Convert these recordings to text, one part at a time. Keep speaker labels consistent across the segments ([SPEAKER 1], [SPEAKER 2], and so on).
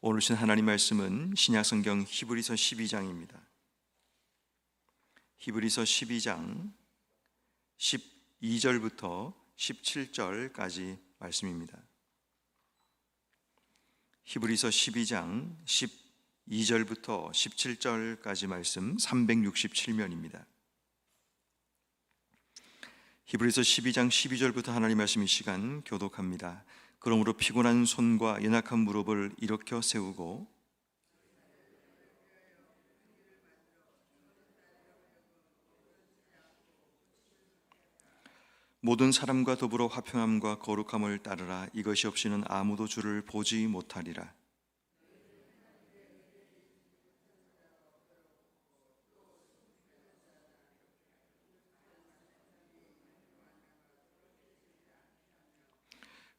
[SPEAKER 1] 오늘 신 하나님 말씀은 신약성경 히브리서 12장입니다. 히브리서 12장 12절부터 17절까지 말씀입니다. 히브리서 12장 12절부터 17절까지 말씀 367면입니다. 히브리서 12장 12절부터 하나님 말씀 이 시간 교독합니다. 그러므로 피곤한 손과 연약한 무릎을 일으켜 세우고 모든 사람과 더불어 화평함과 거룩함을 따르라. 이것이 없이는 아무도 주를 보지 못하리라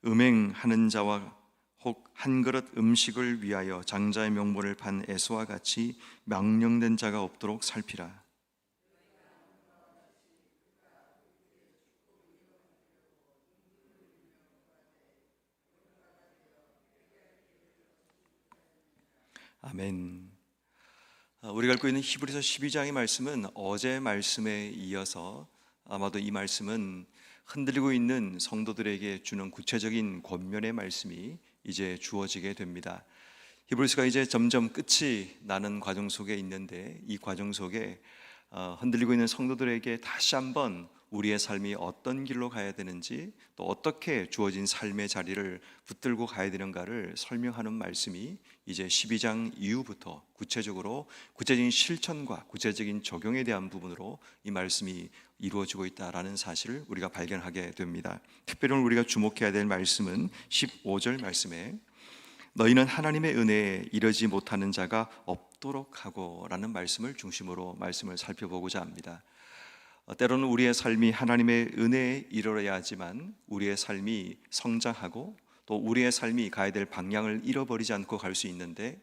[SPEAKER 1] 음행하는 자와 혹 한 그릇 음식을 위하여 장자의 명분을 판 에서와 같이 명령된 자가 없도록 살피라 아멘. 아, 우리가 읽고 있는 히브리서 12장의 말씀은 어제 말씀에 이어서 아마도 이 말씀은 흔들리고 있는 성도들에게 주는 구체적인 권면의 말씀이 이제 주어지게 됩니다. 히브리서가 이제 점점 끝이 나는 과정 속에 있는데 이 과정 속에 어, 흔들리고 있는 성도들에게 다시 한번 우리의 삶이 어떤 길로 가야 되는지 또 어떻게 주어진 삶의 자리를 붙들고 가야 되는가를 설명하는 말씀이 이제 12장 이후부터 구체적으로 구체적인 실천과 구체적인 적용에 대한 부분으로 이 말씀이 이루어지고 있다라는 사실을 우리가 발견하게 됩니다. 특별히 우리가 주목해야 될 말씀은 15절 말씀에 너희는 하나님의 은혜에 이르지 못하는 자가 없도록 하고라는 말씀을 중심으로 말씀을 살펴보고자 합니다. 어, 때로는 우리의 삶이 하나님의 은혜에 이르러야 하지만 우리의 삶이 성장하고 또 우리의 삶이 가야 될 방향을 잃어버리지 않고 갈 수 있는데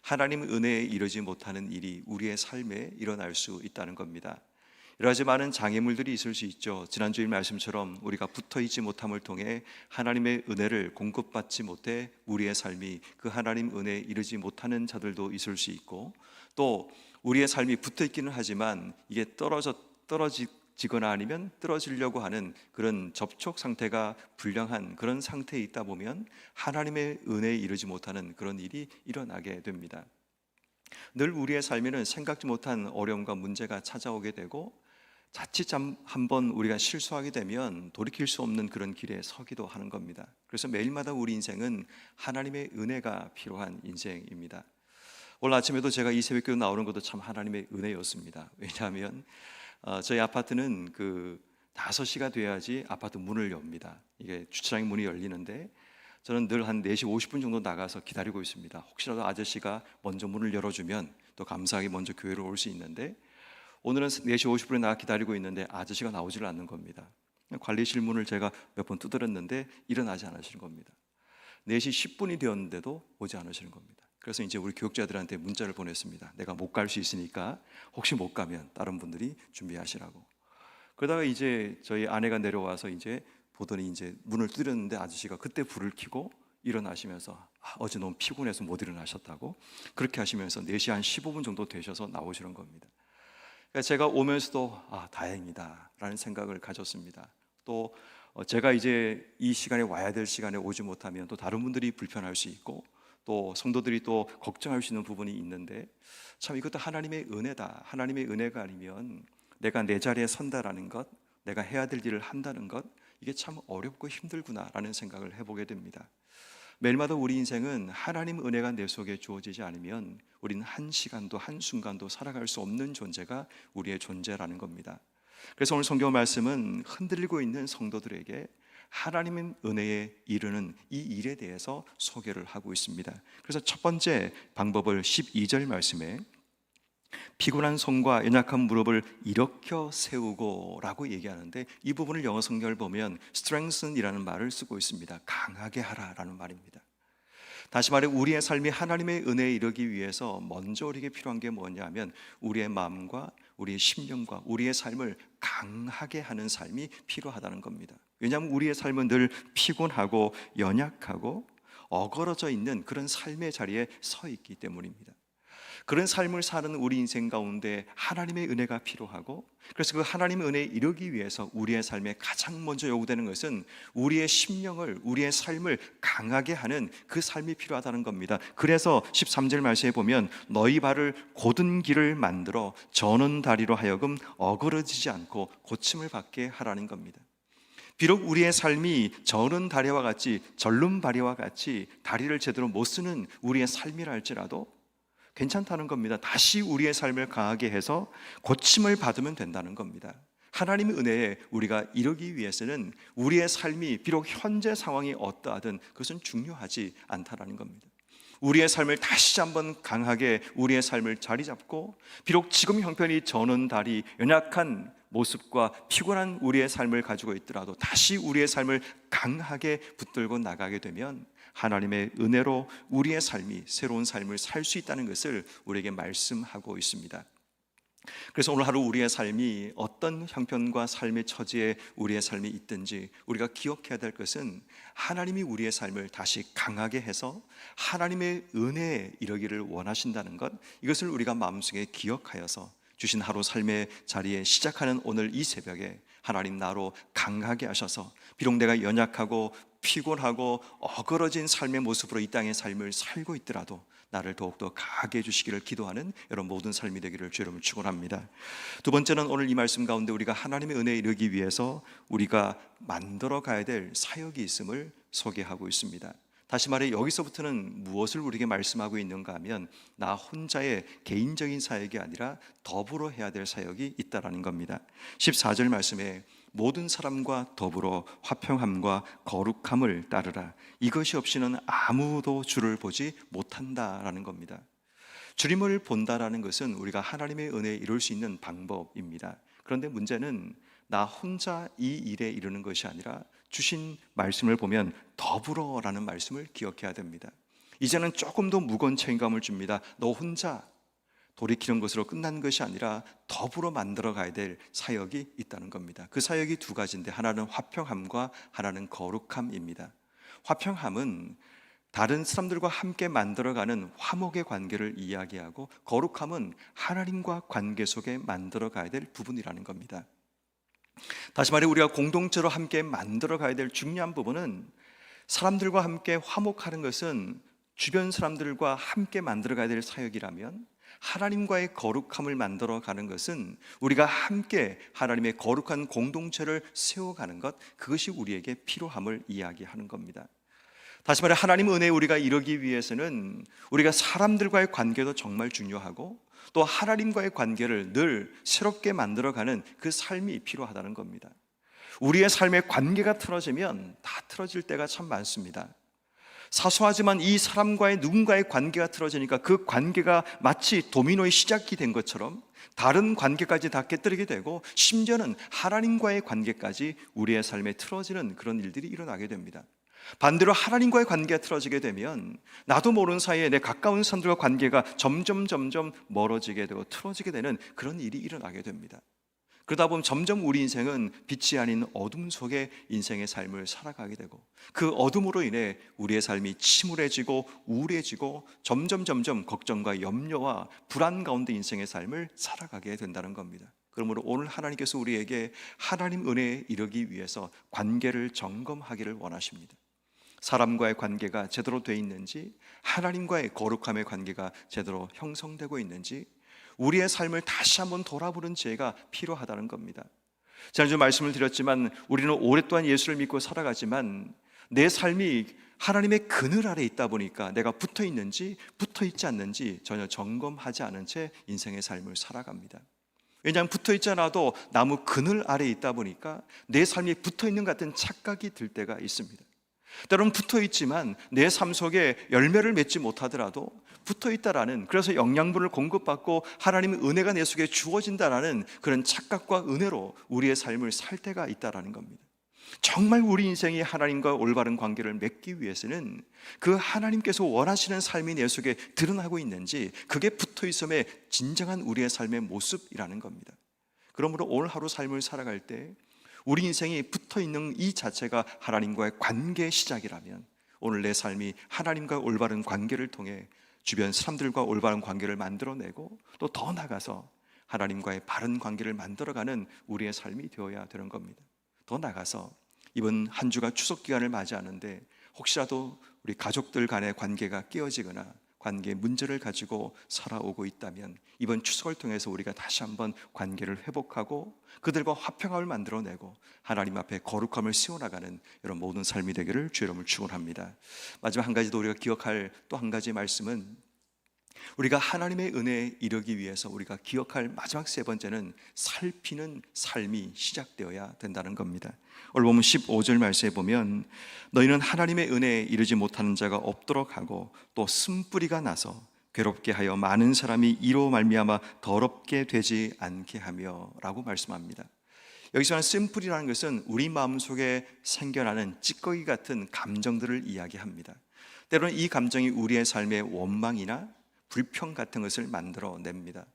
[SPEAKER 1] 하나님 은혜에 이르지 못하는 일이 우리의 삶에 일어날 수 있다는 겁니다. 여러 가지 많은 장애물들이 있을 수 있죠. 지난주일 말씀처럼 우리가 붙어 있지 못함을 통해 하나님의 은혜를 공급받지 못해 우리의 삶이 그 하나님 은혜에 이르지 못하는 자들도 있을 수 있고 또 우리의 삶이 붙어 있기는 하지만 이게 떨어져 떨어지거나 아니면 떨어지려고 하는 그런 접촉 상태가 불량한 그런 상태에 있다 보면 하나님의 은혜에 이르지 못하는 그런 일이 일어나게 됩니다. 늘 우리의 삶에는 생각지 못한 어려움과 문제가 찾아오게 되고 자칫 한번 우리가 실수하게 되면 돌이킬 수 없는 그런 길에 서기도 하는 겁니다. 그래서 매일마다 우리 인생은 하나님의 은혜가 필요한 인생입니다. 오늘 아침에도 제가 이 새벽 교회 나오는 것도 참 하나님의 은혜였습니다. 왜냐하면 어, 저희 아파트는 그 5시가 돼야지 아파트 문을 엽니다. 이게 주차장 문이 열리는데 저는 늘 한 4시 50분 정도 나가서 기다리고 있습니다. 혹시라도 아저씨가 먼저 문을 열어주면 또 감사하게 먼저 교회로 올 수 있는데 오늘은 4시 50분에 나가 기다리고 있는데 아저씨가 나오지를 않는 겁니다. 관리실 문을 제가 몇 번 두드렸는데 일어나지 않으시는 겁니다. 4시 10분이 되었는데도 오지 않으시는 겁니다. 그래서 이제 우리 교육자들한테 문자를 보냈습니다. 내가 못 갈 수 있으니까 혹시 못 가면 다른 분들이 준비하시라고. 그러다가 이제 저희 아내가 내려와서 이제 보더니 이제 문을 두드렸는데 아저씨가 그때 불을 켜고 일어나시면서 아, 어제 너무 피곤해서 못 일어나셨다고 그렇게 하시면서 4시 한 15분 정도 되셔서 나오시는 겁니다. 그러니까 제가 오면서도 아 다행이다라는 생각을 가졌습니다. 또 어, 제가 이제 이 시간에 와야 될 시간에 오지 못하면 또 다른 분들이 불편할 수 있고 또 성도들이 또 걱정할 수 있는 부분이 있는데 참 이것도 하나님의 은혜다. 하나님의 은혜가 아니면 내가 내 자리에 선다라는 것, 내가 해야 될 일을 한다는 것, 이게 참 어렵고 힘들구나라는 생각을 해보게 됩니다. 매일마다 우리 인생은 하나님 은혜가 내 속에 주어지지 않으면 우리는 한 시간도 한 순간도 살아갈 수 없는 존재가 우리의 존재라는 겁니다. 그래서 오늘 성경 말씀은 흔들리고 있는 성도들에게 하나님의 은혜에 이르는 이 일에 대해서 소개를 하고 있습니다. 그래서 첫 번째 방법을 12절 말씀에 피곤한 손과 연약한 무릎을 일으켜 세우고라고 얘기하는데 이 부분을 영어 성경을 보면 strengthen이라는 말을 쓰고 있습니다. 강하게 하라라는 말입니다. 다시 말해 우리의 삶이 하나님의 은혜에 이르기 위해서 먼저 우리에게 필요한 게 뭐냐면 우리의 마음과 우리의 심령과 우리의 삶을 강하게 하는 삶이 필요하다는 겁니다. 왜냐하면 우리의 삶은 늘 피곤하고 연약하고 어그러져 있는 그런 삶의 자리에 서 있기 때문입니다. 그런 삶을 사는 우리 인생 가운데 하나님의 은혜가 필요하고 그래서 그 하나님의 은혜에 이르기 위해서 우리의 삶에 가장 먼저 요구되는 것은 우리의 심령을 우리의 삶을 강하게 하는 그 삶이 필요하다는 겁니다. 그래서 13절 말씀에 보면 너희 발을 곧은 길을 만들어 저는 다리로 하여금 어그러지지 않고 고침을 받게 하라는 겁니다. 비록 우리의 삶이 저는 다리와 같이 절름 다리와 같이 다리를 제대로 못 쓰는 우리의 삶이라 할지라도 괜찮다는 겁니다. 다시 우리의 삶을 강하게 해서 고침을 받으면 된다는 겁니다. 하나님의 은혜에 우리가 이르기 위해서는 우리의 삶이 비록 현재 상황이 어떠하든 그것은 중요하지 않다라는 겁니다. 우리의 삶을 다시 한번 강하게 우리의 삶을 자리 잡고 비록 지금 형편이 저는 다리 연약한 모습과 피곤한 우리의 삶을 가지고 있더라도 다시 우리의 삶을 강하게 붙들고 나가게 되면 하나님의 은혜로 우리의 삶이 새로운 삶을 살 수 있다는 것을 우리에게 말씀하고 있습니다. 그래서 오늘 하루 우리의 삶이 어떤 형편과 삶의 처지에 우리의 삶이 있든지 우리가 기억해야 될 것은 하나님이 우리의 삶을 다시 강하게 해서 하나님의 은혜에 이르기를 원하신다는 것 이것을 우리가 마음속에 기억하여서 주신 하루 삶의 자리에 시작하는 오늘 이 새벽에 하나님 나로 강하게 하셔서 비록 내가 연약하고 피곤하고 어그러진 삶의 모습으로 이 땅의 삶을 살고 있더라도 나를 더욱더 강하게 해주시기를 기도하는 여러분 모든 삶이 되기를 주 여러분 축원합니다. 두 번째는 오늘 이 말씀 가운데 우리가 하나님의 은혜에 이르기 위해서 우리가 만들어 가야 될 사역이 있음을 소개하고 있습니다. 다시 말해 여기서부터는 무엇을 우리에게 말씀하고 있는가 하면 나 혼자의 개인적인 사역이 아니라 더불어 해야 될 사역이 있다라는 겁니다. 14절 말씀에 모든 사람과 더불어 화평함과 거룩함을 따르라. 이것이 없이는 아무도 주를 보지 못한다라는 겁니다. 주님을 본다라는 것은 우리가 하나님의 은혜에 이룰 수 있는 방법입니다. 그런데 문제는 나 혼자 이 일에 이르는 것이 아니라 주신 말씀을 보면 더불어라는 말씀을 기억해야 됩니다. 이제는 조금 더 무거운 책임감을 줍니다. 너 혼자 돌이키는 것으로 끝난 것이 아니라 더불어 만들어 가야 될 사역이 있다는 겁니다. 그 사역이 두 가지인데 하나는 화평함과 하나는 거룩함입니다. 화평함은 다른 사람들과 함께 만들어가는 화목의 관계를 이야기하고 거룩함은 하나님과 관계 속에 만들어 가야 될 부분이라는 겁니다. 다시 말해 우리가 공동체로 함께 만들어 가야 될 중요한 부분은 사람들과 함께 화목하는 것은 주변 사람들과 함께 만들어 가야 될 사역이라면 하나님과의 거룩함을 만들어 가는 것은 우리가 함께 하나님의 거룩한 공동체를 세워가는 것 그것이 우리에게 필요함을 이야기하는 겁니다. 다시 말해 하나님 은혜에 우리가 이르기 위해서는 우리가 사람들과의 관계도 정말 중요하고 또 하나님과의 관계를 늘 새롭게 만들어가는 그 삶이 필요하다는 겁니다. 우리의 삶의 관계가 틀어지면 다 틀어질 때가 참 많습니다. 사소하지만 이 사람과의 누군가의 관계가 틀어지니까 그 관계가 마치 도미노의 시작이 된 것처럼 다른 관계까지 다 깨뜨리게 되고 심지어는 하나님과의 관계까지 우리의 삶에 틀어지는 그런 일들이 일어나게 됩니다. 반대로 하나님과의 관계가 틀어지게 되면 나도 모르는 사이에 내 가까운 사람들과 관계가 점점 점점 멀어지게 되고 틀어지게 되는 그런 일이 일어나게 됩니다. 그러다 보면 점점 우리 인생은 빛이 아닌 어둠 속에 인생의 삶을 살아가게 되고 그 어둠으로 인해 우리의 삶이 침울해지고 우울해지고 점점 점점 걱정과 염려와 불안 가운데 인생의 삶을 살아가게 된다는 겁니다. 그러므로 오늘 하나님께서 우리에게 하나님 은혜에 이르기 위해서 관계를 점검하기를 원하십니다. 사람과의 관계가 제대로 돼 있는지 하나님과의 거룩함의 관계가 제대로 형성되고 있는지 우리의 삶을 다시 한번 돌아보는 지혜가 필요하다는 겁니다. 지난주 말씀을 드렸지만 우리는 오랫동안 예수를 믿고 살아가지만 내 삶이 하나님의 그늘 아래 있다 보니까 내가 붙어 있는지 붙어 있지 않는지 전혀 점검하지 않은 채 인생의 삶을 살아갑니다. 왜냐하면 붙어 있지 않아도 나무 그늘 아래 있다 보니까 내 삶이 붙어 있는 같은 착각이 들 때가 있습니다. 때로는 붙어 있지만 내 삶 속에 열매를 맺지 못하더라도 붙어 있다라는 그래서 영양분을 공급받고 하나님의 은혜가 내 속에 주어진다라는 그런 착각과 은혜로 우리의 삶을 살 때가 있다라는 겁니다. 정말 우리 인생이 하나님과 올바른 관계를 맺기 위해서는 그 하나님께서 원하시는 삶이 내 속에 드러나고 있는지 그게 붙어 있음의 진정한 우리의 삶의 모습이라는 겁니다. 그러므로 오늘 하루 삶을 살아갈 때 우리 인생이 붙어 있는 이 자체가 하나님과의 관계의 시작이라면 오늘 내 삶이 하나님과 올바른 관계를 통해 주변 사람들과 올바른 관계를 만들어내고 또 더 나가서 하나님과의 바른 관계를 만들어가는 우리의 삶이 되어야 되는 겁니다. 더 나가서 이번 한 주가 추석 기간을 맞이하는데 혹시라도 우리 가족들 간의 관계가 깨어지거나 관계 문제를 가지고 살아오고 있다면 이번 추석을 통해서 우리가 다시 한번 관계를 회복하고 그들과 화평함을 만들어내고 하나님 앞에 거룩함을 세워나가는 이런 모든 삶이 되기를 주 이름을 축원합니다. 마지막 한 가지 더 우리가 기억할 또 한 가지 말씀은 우리가 하나님의 은혜에 이르기 위해서 우리가 기억할 마지막 세 번째는 살피는 삶이 시작되어야 된다는 겁니다. 오늘 보면 15절 말씀에 보면 너희는 하나님의 은혜에 이르지 못하는 자가 없도록 하고 또 쓴뿌리가 나서 괴롭게 하여 많은 사람이 이로 말미암아 더럽게 되지 않게 하며라고 말씀합니다. 여기서는 쓴뿌리라는 것은 우리 마음속에 생겨나는 찌꺼기 같은 감정들을 이야기합니다. 때로는 이 감정이 우리의 삶의 원망이나 불평 같은 것을 만들어 냅니다.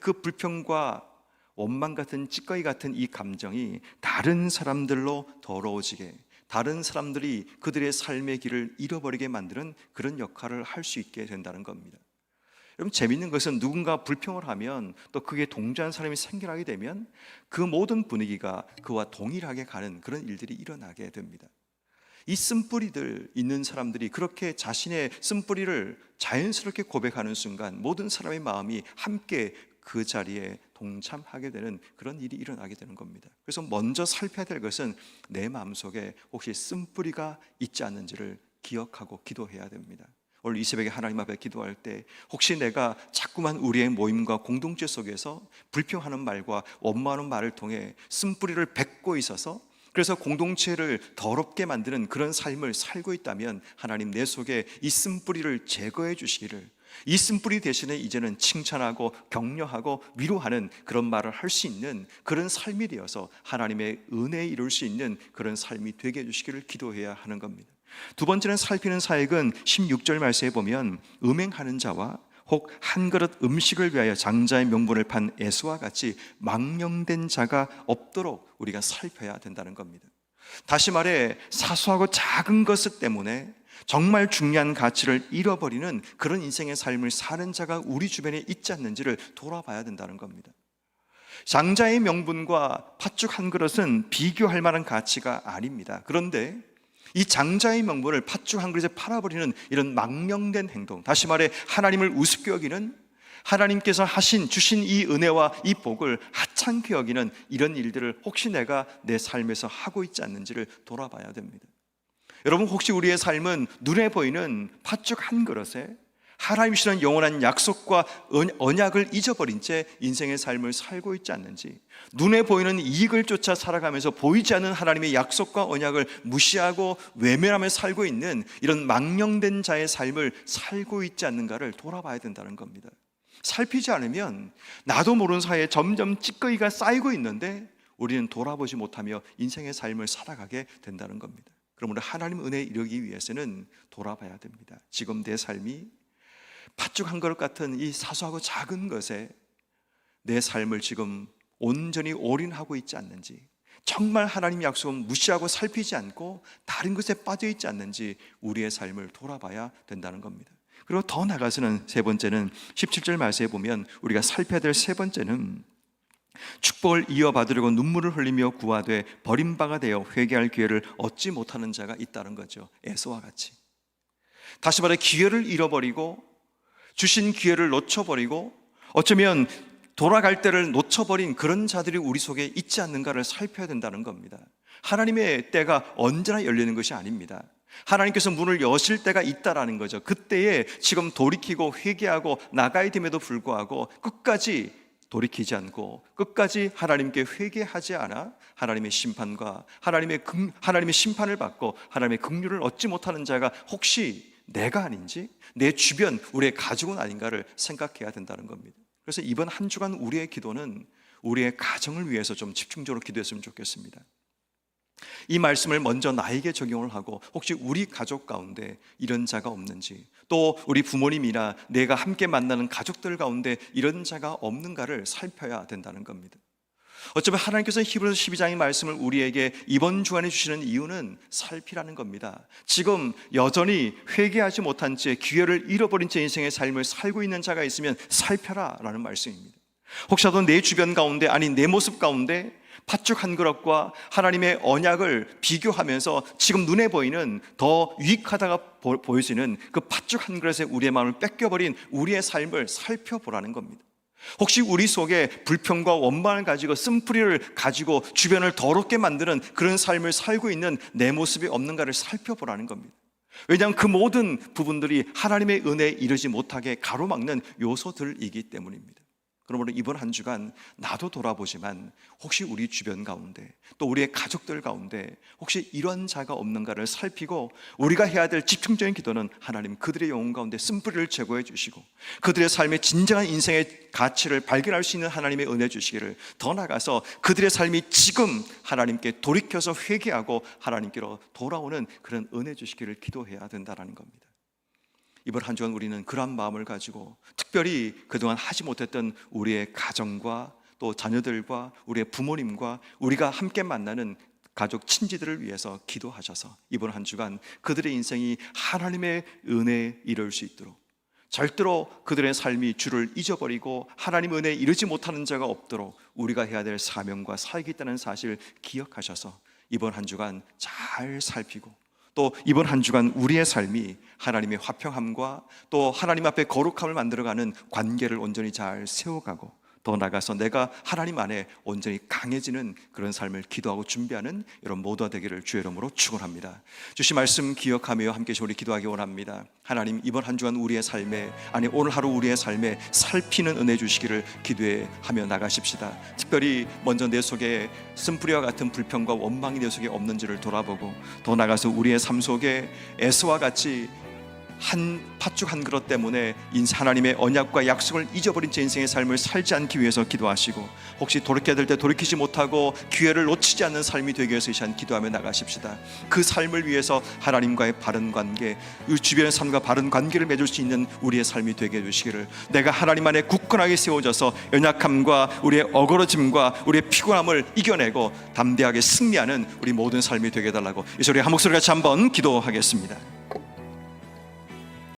[SPEAKER 1] 그 불평과 원망 같은 찌꺼기 같은 이 감정이 다른 사람들로 더러워지게 다른 사람들이 그들의 삶의 길을 잃어버리게 만드는 그런 역할을 할 수 있게 된다는 겁니다. 여러분 재밌는 것은 누군가 불평을 하면 또 그게 동조한 사람이 생겨나게 되면 그 모든 분위기가 그와 동일하게 가는 그런 일들이 일어나게 됩니다. 이 쓴뿌리들 있는 사람들이 그렇게 자신의 쓴뿌리를 자연스럽게 고백하는 순간 모든 사람의 마음이 함께 그 자리에 동참하게 되는 그런 일이 일어나게 되는 겁니다. 그래서 먼저 살펴야 될 것은 내 마음속에 혹시 쓴뿌리가 있지 않는지를 기억하고 기도해야 됩니다. 오늘 이 새벽에 하나님 앞에 기도할 때 혹시 내가 자꾸만 우리의 모임과 공동체 속에서 불평하는 말과 원망하는 말을 통해 쓴뿌리를 뱉고 있어서 그래서 공동체를 더럽게 만드는 그런 삶을 살고 있다면 하나님 내 속에 이 쓴뿌리를 제거해 주시기를 이 쓴뿌리 대신에 이제는 칭찬하고 격려하고 위로하는 그런 말을 할 수 있는 그런 삶이 되어서 하나님의 은혜에 이룰 수 있는 그런 삶이 되게 해 주시기를 기도해야 하는 겁니다. 두 번째는 살피는 사역은 16절 말씀에 보면 음행하는 자와 혹 한 그릇 음식을 위하여 장자의 명분을 판 에스와 같이 망령된 자가 없도록 우리가 살펴야 된다는 겁니다. 다시 말해 사소하고 작은 것 때문에 정말 중요한 가치를 잃어버리는 그런 인생의 삶을 사는 자가 우리 주변에 있지 않는지를 돌아봐야 된다는 겁니다. 장자의 명분과 팥죽 한 그릇은 비교할 만한 가치가 아닙니다. 그런데 이 장자의 명분을 팥죽 한 그릇에 팔아버리는 이런 망령된 행동, 다시 말해 하나님을 우습게 여기는 하나님께서 하신 주신 이 은혜와 이 복을 하찮게 여기는 이런 일들을 혹시 내가 내 삶에서 하고 있지 않는지를 돌아봐야 됩니다. 여러분 혹시 우리의 삶은 눈에 보이는 팥죽 한 그릇에 하나님 주시는 영원한 약속과 언약을 잊어버린 채 인생의 삶을 살고 있지 않는지 눈에 보이는 이익을 쫓아 살아가면서 보이지 않는 하나님의 약속과 언약을 무시하고 외면하며 살고 있는 이런 망령된 자의 삶을 살고 있지 않는가를 돌아봐야 된다는 겁니다. 살피지 않으면 나도 모르는 사이에 점점 찌꺼기가 쌓이고 있는데 우리는 돌아보지 못하며 인생의 삶을 살아가게 된다는 겁니다. 그러므로 하나님 은혜에 이르기 위해서는 돌아봐야 됩니다. 지금 내 삶이 팥죽 한 그릇 같은 이 사소하고 작은 것에 내 삶을 지금 온전히 올인하고 있지 않는지 정말 하나님 약속은 무시하고 살피지 않고 다른 것에 빠져 있지 않는지 우리의 삶을 돌아봐야 된다는 겁니다. 그리고 더 나가서는 세 번째는 17절 말씀에 보면 우리가 살펴야 될 세 번째는 축복을 이어받으려고 눈물을 흘리며 구하되 버림바가 되어 회개할 기회를 얻지 못하는 자가 있다는 거죠. 에서와 같이. 다시 말해 기회를 잃어버리고 주신 기회를 놓쳐버리고 어쩌면 돌아갈 때를 놓쳐버린 그런 자들이 우리 속에 있지 않는가를 살펴야 된다는 겁니다. 하나님의 때가 언제나 열리는 것이 아닙니다. 하나님께서 문을 여실 때가 있다라는 거죠. 그때에 지금 돌이키고 회개하고 나가야 됨에도 불구하고 끝까지 돌이키지 않고 끝까지 하나님께 회개하지 않아 하나님의 심판과 하나님의 금, 하나님의 심판을 받고 하나님의 긍휼을 얻지 못하는 자가 혹시 내가 아닌지 내 주변 우리의 가족은 아닌가를 생각해야 된다는 겁니다. 그래서 이번 한 주간 우리의 기도는 우리의 가정을 위해서 좀 집중적으로 기도했으면 좋겠습니다. 이 말씀을 먼저 나에게 적용을 하고 혹시 우리 가족 가운데 이런 자가 없는지 또 우리 부모님이나 내가 함께 만나는 가족들 가운데 이런 자가 없는가를 살펴야 된다는 겁니다. 어쩌면 하나님께서 히브리서 12장의 말씀을 우리에게 이번 주간에 주시는 이유는 살피라는 겁니다. 지금 여전히 회개하지 못한 채 기회를 잃어버린 채 인생의 삶을 살고 있는 자가 있으면 살펴라라는 말씀입니다. 혹시라도 내 주변 가운데 아니 내 모습 가운데 팥죽 한 그릇과 하나님의 언약을 비교하면서 지금 눈에 보이는 더 유익하다가 보- 보여지는 그 팥죽 한 그릇에 우리의 마음을 뺏겨버린 우리의 삶을 살펴보라는 겁니다. 혹시 우리 속에 불평과 원망을 가지고 쓴뿌리를 가지고 주변을 더럽게 만드는 그런 삶을 살고 있는 내 모습이 없는가를 살펴보라는 겁니다. 왜냐하면 그 모든 부분들이 하나님의 은혜에 이르지 못하게 가로막는 요소들이기 때문입니다. 그러므로 이번 한 주간 나도 돌아보지만 혹시 우리 주변 가운데 또 우리의 가족들 가운데 혹시 이런 자가 없는가를 살피고 우리가 해야 될 집중적인 기도는 하나님 그들의 영혼 가운데 쓴뿌리를 제거해 주시고 그들의 삶의 진정한 인생의 가치를 발견할 수 있는 하나님의 은혜 주시기를 더 나아가서 그들의 삶이 지금 하나님께 돌이켜서 회개하고 하나님께로 돌아오는 그런 은혜 주시기를 기도해야 된다는 겁니다. 이번 한 주간 우리는 그러한 마음을 가지고 특별히 그동안 하지 못했던 우리의 가정과 또 자녀들과 우리의 부모님과 우리가 함께 만나는 가족 친지들을 위해서 기도하셔서 이번 한 주간 그들의 인생이 하나님의 은혜에 이를 수 있도록 절대로 그들의 삶이 주를 잊어버리고 하나님 은혜에 이르지 못하는 자가 없도록 우리가 해야 될 사명과 사역이 있다는 사실 기억하셔서 이번 한 주간 잘 살피고 또 이번 한 주간 우리의 삶이 하나님의 화평함과 또 하나님 앞에 거룩함을 만들어가는 관계를 온전히 잘 세워가고 더 나아가서 내가 하나님 안에 온전히 강해지는 그런 삶을 기도하고 준비하는 이런 모두가 되기를 주의 이름으로 축원합니다. 주신 말씀 기억하며 함께 우리 기도하기 원합니다. 하나님 이번 한 주간 우리의 삶에 아니 오늘 하루 우리의 삶에 살피는 은혜 주시기를 기도해 하며 나가십시다. 특별히 먼저 내 속에 쓴뿌리와 같은 불평과 원망이 내 속에 없는지를 돌아보고 더 나가서 우리의 삶 속에 에서와 같이 한 팥죽 한 그릇 때문에 하나님의 언약과 약속을 잊어버린 제 인생의 삶을 살지 않기 위해서 기도하시고 혹시 돌이켜야 될 때 돌이키지 못하고 기회를 놓치지 않는 삶이 되기 위해서 이 시간 기도하며 나가십시다. 그 삶을 위해서 하나님과의 바른 관계, 이 주변의 삶과 바른 관계를 맺을 수 있는 우리의 삶이 되게 해주시기를 내가 하나님 안에 굳건하게 세워져서 연약함과 우리의 어그러짐과 우리의 피곤함을 이겨내고 담대하게 승리하는 우리 모든 삶이 되게 해달라고 이 소리 한 목소리 같이 한번 기도하겠습니다.